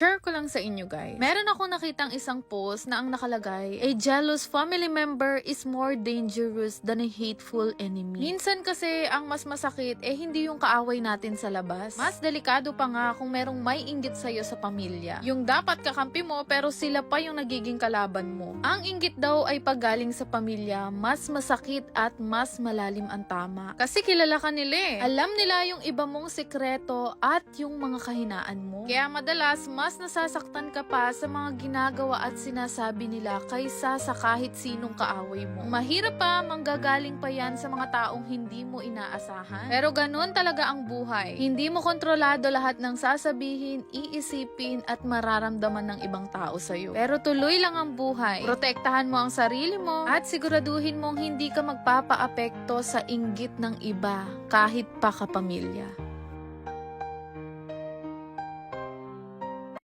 Share ko lang sa inyo guys. Meron ako nakitang isang post na ang nakalagay, a jealous family member is more dangerous than a hateful enemy. Minsan kasi ang mas masakit eh hindi yung kaaway natin sa labas. Mas delikado pa nga kung merong may inggit sa'yo sa pamilya. Yung dapat kakampi mo pero sila pa yung nagiging kalaban mo. Ang inggit daw ay paggaling sa pamilya, mas masakit at mas malalim ang tama. Kasi kilala ka nila eh. Alam nila yung iba mong sekreto at yung mga kahinaan mo. Kaya madalas mas nasasaktan ka pa sa mga ginagawa at sinasabi nila kaysa sa kahit sinong kaaway mo. Mahirap pa, manggagaling pa yan sa mga taong hindi mo inaasahan. Pero ganun talaga ang buhay. Hindi mo kontrolado lahat ng sasabihin, iisipin at mararamdaman ng ibang tao sa'yo. Pero tuloy lang ang buhay. Protektahan mo ang sarili mo at siguraduhin mong hindi ka magpapaapekto sa inggit ng iba kahit pa kapamilya.